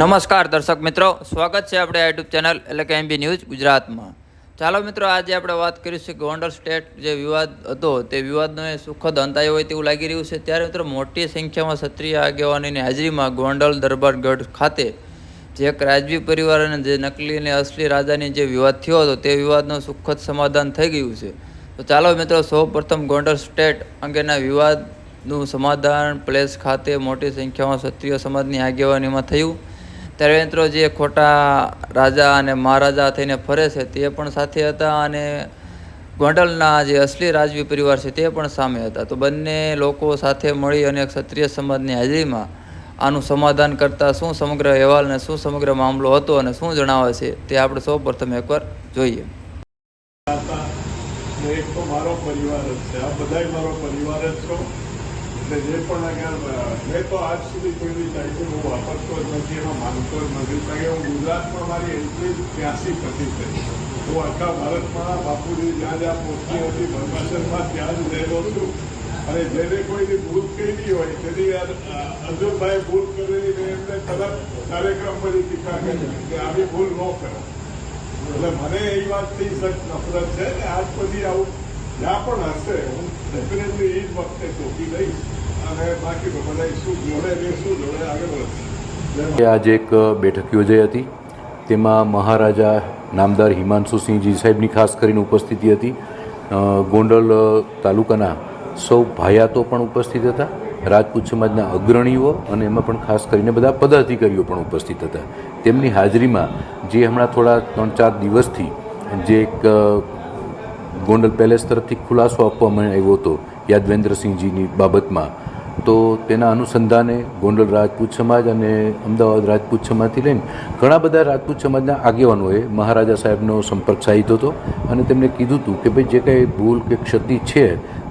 નમસ્કાર દર્શક મિત્રો, સ્વાગત છે આપણે યુટ્યુબ ચેનલ એટલે કે એમબી ન્યૂઝ ગુજરાતમાં. ચાલો મિત્રો, આજે આપણે વાત કરીશું ગોંડલ સ્ટેટ જે વિવાદ હતો, તે વિવાદનો એ સુખદ અંત આવ્યો હોય તેવું લાગી રહ્યું છે. ત્યારે મિત્રો, મોટી સંખ્યામાં ક્ષત્રિય આગેવાનીની હાજરીમાં ગોંડલ દરબારગઢ ખાતે જે એક રાજવી પરિવાર અને જે નકલી અને અસલી રાજાની જે વિવાદ થયો હતો, તે વિવાદનું સુખદ સમાધાન થઈ ગયું છે. તો ચાલો મિત્રો સૌ પ્રથમ ગોંડલ સ્ટેટ અંગેના વિવાદનું સમાધાન પ્લેસ ખાતે મોટી સંખ્યામાં ક્ષત્રિય સમાજની આગેવાનીમાં થયું. ત્યારે મિત્રો, જે ખોટા રાજા અને મહારાજા થઈને ફરે છે તે પણ સાથે હતા અને ગોંડલના જે અસલી રાજવી પરિવાર છે તે પણ સામે હતા. તો બંને લોકો સાથે મળી અને ક્ષત્રિય સમાજની હાજરીમાં આનું સમાધાન કરતાં શું સમગ્ર અહેવાલ અને શું સમગ્ર મામલો હતો અને શું જણાવે છે તે આપણે સૌ પ્રથમ એકવાર જોઈએ. એક તો મારો પરિવાર જ છે. આ બધાય મારો પરિવાર જ છો. એટલે જે પણ અહીંયા મેં તો આજ સુધી કોઈની ટાઈટલ હું વાપરતો જ નથી એમાં માનતો જ નથી. કારણ કે હું ગુજરાતમાં મારી એન્ટ્રી ત્યાંસી પછી થઈ હું આખા ભારતમાં બાપુજી જ્યાં જ્યાં પહોંચી હતી ભરમાશરમાં ત્યાં જ રહેલો છું. અને જેને કોઈની ભૂલ કરી હોય, તેની અર્જુનભાઈ ભૂલ કરેલી એમને તરત કાર્યક્રમ પછી ટીકા કરી. કે આવી ભૂલ ન કરો. એટલે મને એ વાતથી નફરત છે ને આજ પછી આવું જ્યાં પણ હશે, હું ડેફિનેટલી એ જ વખતે ચોકી લઈશ આજે એક બેઠક યોજાઈ હતી. તેમાં મહારાજા નામદાર હિમાંશુ સિંહજી સાહેબની ખાસ કરીને ઉપસ્થિતિ હતી. ગોંડલ તાલુકાના સૌ ભાયાતો પણ ઉપસ્થિત હતા. રાજપૂત સમાજના અગ્રણીઓ અને એમાં પણ ખાસ કરીને બધા પદાધિકારીઓ પણ ઉપસ્થિત હતા. તેમની હાજરીમાં જે હમણાં થોડા ત્રણ ચાર દિવસથી જે એક ગોંડલ પેલેસ તરફથી ખુલાસો આપવામાં આવ્યો હતો યાદવેન્દ્રસિંહજીની બાબતમાં, તો તેના અનુસંધાને ગોંડલ રાજપૂત સમાજ અને અમદાવાદ રાજપૂત સમાજથી લઈને ઘણા બધા રાજપૂત સમાજના આગેવાનોએ મહારાજા સાહેબનો સંપર્ક સાધ્યો હતો અને તેમને કીધું હતું કે ભાઈ જે કાંઈ ભૂલ કે ક્ષતિ છે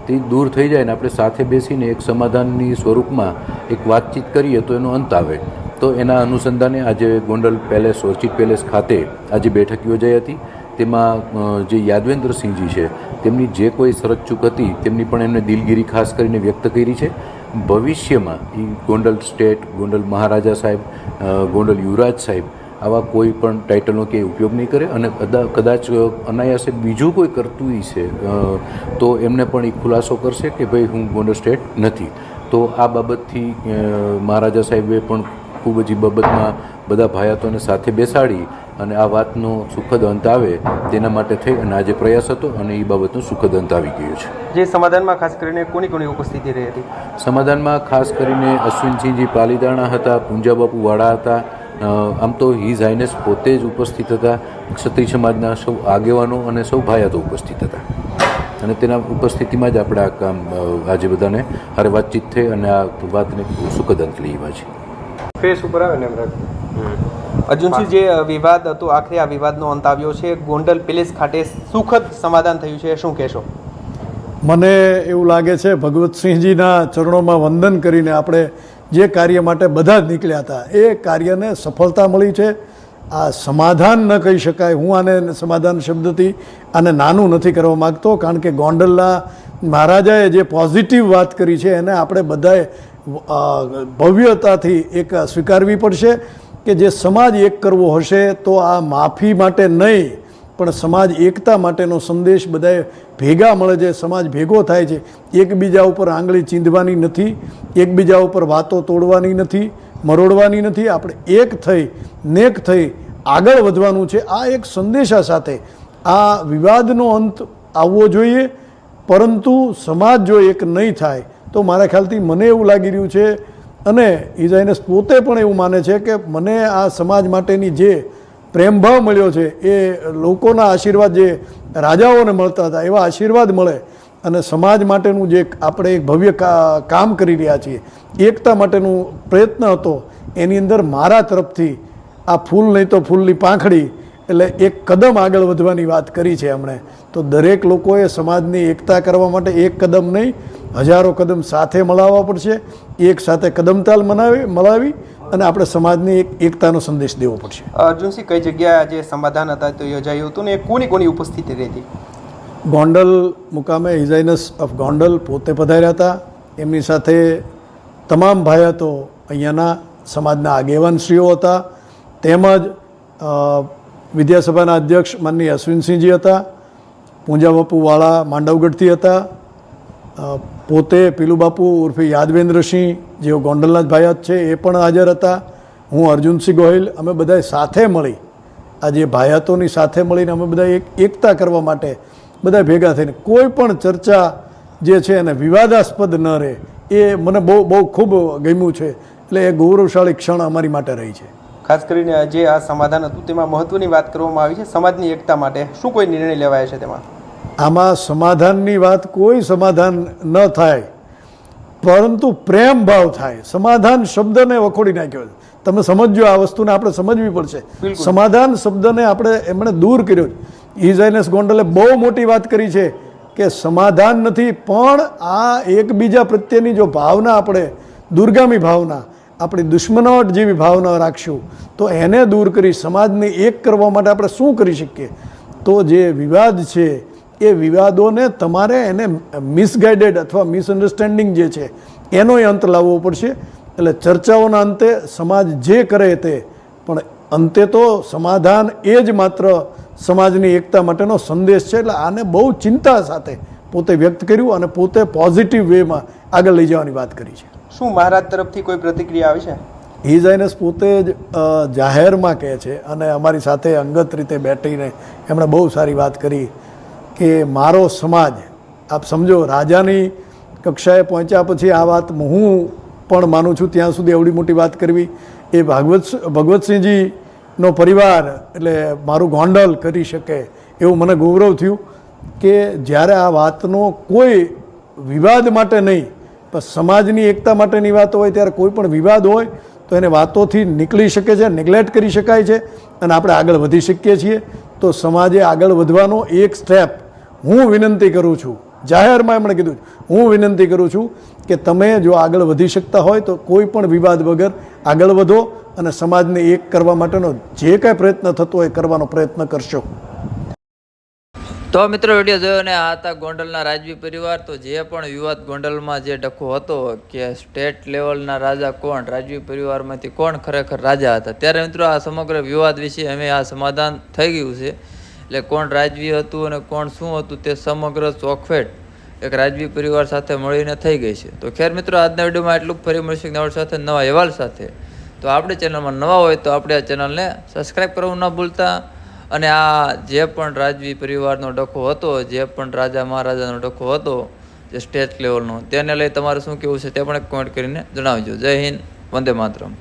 તે દૂર થઈ જાય ને આપણે સાથે બેસીને એક સમાધાનની સ્વરૂપમાં એક વાતચીત કરીએ તો એનો અંત આવે. તો એના અનુસંધાને આજે ગોંડલ પેલેસ, ઓર્ચિડ પેલેસ ખાતે આજે બેઠક યોજાઈ હતી. તેમાં જે યાદવેન્દ્રસિંહજી છે, તેમની જે કોઈ શરત ચૂક હતી, તેમની પણ એમને દિલગીરી ખાસ કરીને વ્યક્ત કરી છે. ભવિષ્યમાં એ ગોંડલ સ્ટેટ, ગોંડલ મહારાજા સાહેબ ગોંડલ યુવરાજ સાહેબ આવા કોઈ પણ ટાઇટલનો કે ઉપયોગ નહીં કરે અને કદાચ અનાયાસે બીજું કોઈ કરતું છે તો એમને પણ એ ખુલાસો કરશે કે ભાઈ હું ગોંડલ સ્ટેટ નથી. તો આ બાબતથી મહારાજા સાહેબે પણ ખૂબ જ એ બાબતમાં બધા ભાયાતોને સાથે બેસાડી અને આ વાતનો સુખદ અંત આવે તેના માટે થઈ અને આજે પ્રયાસ હતો અને એ બાબતનો સુખદ અંત આવી ગયો છે. જે સમાધાનમાં ખાસ કરીને કોની કોની ઉપસ્થિતિ રહી હતી? સમાધાનમાં ખાસ કરીને અશ્વિનસિંહજી પાલીદાણા હતા પૂંજાબાપુ વાળા હતા આમ તો હિઝ હાઇનેસ પોતે જ ઉપસ્થિત હતા ક્ષત્રિય સમાજના સૌ આગેવાનો અને સૌ ભાયાતો ઉપસ્થિત હતા. અને તેના ઉપસ્થિતિમાં જ આપણે આ કામ આજે બધાને હારે વાતચીત થઈ અને આ વાતને સુખદ અંત લઈ છે ફેસ ઉપર આવે ને એમ રાખવું અર્જુનસિંહ જે વિવાદ હતો આખરે આ વિવાદનો અંત આવ્યો છે ગોંડલ પેલેસ ખાતે સુખદ સમાધાન થયું છે શું કહેશો? મને એવું લાગે છે ભગવતસિંહજીના ચરણોમાં વંદન કરીને આપણે જે કાર્ય માટે બધા જ નીકળ્યા હતા એ કાર્યને સફળતા મળી છે. આ સમાધાન ન કહી શકાય હું આને સમાધાન શબ્દથી આને નાનું નથી કરવા માગતો કારણ કે ગોંડલના મહારાજાએ જે પોઝિટિવ વાત કરી છે એને આપણે બધાએ ભવ્યતાથી એક સ્વીકારવી પડશે કે જે સમાજ એક કરવો હશે તો આ માફી માટે નહીં, પણ સમાજ એકતા માટેનો સંદેશ બધાએ ભેગા મળે છે સમાજ ભેગો થાય છે, એકબીજા ઉપર આંગળી ચીંધવાની નથી, એકબીજા ઉપર વાતો તોડવાની નથી, મરોડવાની નથી, આપણે એક થઈ, નેક થઈ આગળ વધવાનું છે. આ એક સંદેશા સાથે આ વિવાદનો અંત આવવો જોઈએ, પરંતુ સમાજ જો એક નહીં થાય તો મારા ખ્યાલથી મને એવું લાગી રહ્યું છે અને ઇઝાઇનસ પોતે પણ એવું માને છે કે મને આ સમાજ માટેની જે પ્રેમભાવ મળ્યો છે એ લોકોના આશીર્વાદ જે રાજાઓને મળતા હતા એવા આશીર્વાદ મળે અને સમાજ માટેનું જે આપણે એક ભવ્ય કામ કરી રહ્યા છીએ, એકતા માટેનું પ્રયત્ન હતો, એની અંદર મારા તરફથી આ ફૂલ નહીં તો ફૂલની પાંખડી એટલે એક કદમ આગળ વધવાની વાત કરી છે એમણે. તો દરેક લોકોએ સમાજની એકતા કરવા માટે એક કદમ નહીં હજારો કદમ સાથે મળાવવા પડશે એક સાથે કદમતાલ મનાવી મળાવી અને આપણે સમાજની એક એકતાનો સંદેશ દેવો પડશે. અર્જુનસિંહ કઈ જગ્યાએ આજે સમાધાન હતા તો યોજાયું હતું ને કોની કોની ઉપસ્થિતિ રહી હતી ગોંડલ મુકામે હિઝાઇનસ ઓફ ગોંડલ પોતે પધાર્યા હતા. એમની સાથે તમામ ભાયાતો અહીંયાના સમાજના આગેવાનશ્રીઓ હતા. તેમજ વિદ્યાસભાના અધ્યક્ષ માનની અશ્વિનસિંહજી હતા. પૂંજા બાપુવાળા માંડવગઢથી હતા. પોતે પીલુબાપુ ઉર્ફે યાદવેન્દ્રસિંહ જેઓ ગોંડલનાથ ભાઈ છે, એ પણ હાજર હતા. હું અર્જુનસિંહ ગોહિલ, અમે બધાએ સાથે મળી. આ જે ભાયાતોની સાથે મળીને અમે બધા એક, એકતા કરવા માટે બધા ભેગા થઈને, કોઈ પણ ચર્ચા જે છે એને વિવાદાસ્પદ ન રહે, એ મને બહુ બહુ ખૂબ ગમ્યું છે. એટલે એ ગૌરવશાળી ક્ષણ અમારી માટે રહી છે. ખાસ કરીને જે આ સમાધાન હતું, તેમાં મહત્વની વાત કરવામાં આવી છે, સમાજની એકતા માટે. શું કોઈ નિર્ણય લેવાય છે તેમાં? આમાં સમાધાનની વાત કોઈ સમાધાન ન થાય પરંતુ પ્રેમ ભાવ થાય. સમાધાન શબ્દને વખોડી નાખ્યો છે. તમે સમજો આ વસ્તુને આપણે સમજવી પડશે. સમાધાન શબ્દને આપણે એમણે દૂર કર્યો ઇઝાઇનસ ગોંડલે બહુ મોટી વાત કરી છે કે સમાધાન નથી પણ આ એકબીજા પ્રત્યેની જો ભાવના આપણે દુર્ગામી ભાવના આપણી દુશ્મનાવટ જેવી ભાવના રાખશું તો એને દૂર કરી સમાજને એક કરવા માટે આપણે શું કરી શકીએ? તો જે વિવાદ છે એ વિવાદોને તમારે એને મિસગાઈડેડ અથવા મિસઅન્ડરસ્ટેન્ડિંગ જે છે એનો અંત લાવવો પડશે. એટલે ચર્ચાઓના અંતે સમાજ જે કરે તે પણ અંતે તો સમાધાન એ જ માત્ર સમાજની એકતા માટેનો સંદેશ છે. એટલે આને બહુ ચિંતા સાથે પોતે વ્યક્ત કર્યું અને પોતે પોઝિટિવ વેમાં આગળ લઈ જવાની વાત કરી છે. શું મહારાજ તરફથી કોઈ પ્રતિક્રિયા આવી છે? હિઝાઇનસ પોતે જ જાહેરમાં કહે છે અને અમારી સાથે અંગત રીતે બેઠીને એમણે બહુ સારી વાત કરી. કે મારો સમાજ, આપ સમજો, રાજાની કક્ષાએ પહોંચ્યા પછી આ વાત હું પણ માનું છું, ત્યાં સુધી એવડી મોટી વાત કરવી. એ ભાગવત ભગવતસિંહજીનો પરિવાર, એટલે મારું ગોંડલ કરી શકે એવું મને ગૌરવ થયું કે જ્યારે આ વાતનો કોઈ વિવાદ માટે નહીં, પણ સમાજની એકતા માટેની વાત હોય, ત્યારે કોઈ પણ વિવાદ હોય તો એને વાતોથી નીકળી શકે છે નેગ્લેક્ટ કરી શકાય છે અને આપણે આગળ વધી શકીએ છીએ. તો સમાજે આગળ વધવાનો એક સ્ટેપ હું વિનંતી કરું છું, જાહેરમાં એમણે કીધું હું વિનંતી કરું છું કે તમે જો આગળ વધી શકતા હોય તો કોઈ પણ વિવાદ વગર આગળ વધો અને સમાજને એક કરવા માટેનો જે કાંઈ પ્રયત્ન થતો હોય કરવાનો પ્રયત્ન કરશો. તો મિત્રો વીડિયો જોયો ને, આ હતા ગોંડલના રાજવી પરિવાર. તો જે પણ વિવાદ ગોંડલમાં જે ડખો હતો કે સ્ટેટ લેવલના રાજા કોણ, રાજવી પરિવારમાંથી કોણ ખરેખર રાજા હતા? ત્યારે મિત્રો આ સમગ્ર વિવાદ વિશે અમે આ સમાધાન થઈ ગયું છે. એટલે કોણ રાજવી હતું અને કોણ શું હતું તે સમગ્ર ચોખવેટ એક રાજવી પરિવાર સાથે મળીને થઈ ગઈ છે. તો ખેર મિત્રો, આજના વિડીયોમાં એટલું. ફરી મળશે સાથે, નવા અહેવાલ સાથે. તો આપણે ચેનલમાં નવા હોય તો આપણે આ ચેનલને સબસ્ક્રાઈબ કરવું ન ભૂલતા. અને આ જે પણ રાજવી પરિવારનો ડખો હતો, જે પણ રાજા મહારાજાનો ડખો હતો, જે સ્ટેટ લેવલનો તેને લઈ તમારે શું કહેવું છે તે પણ એક કોમેન્ટ કરીને જણાવજો. જય હિન્દ, વંદે માતરમ.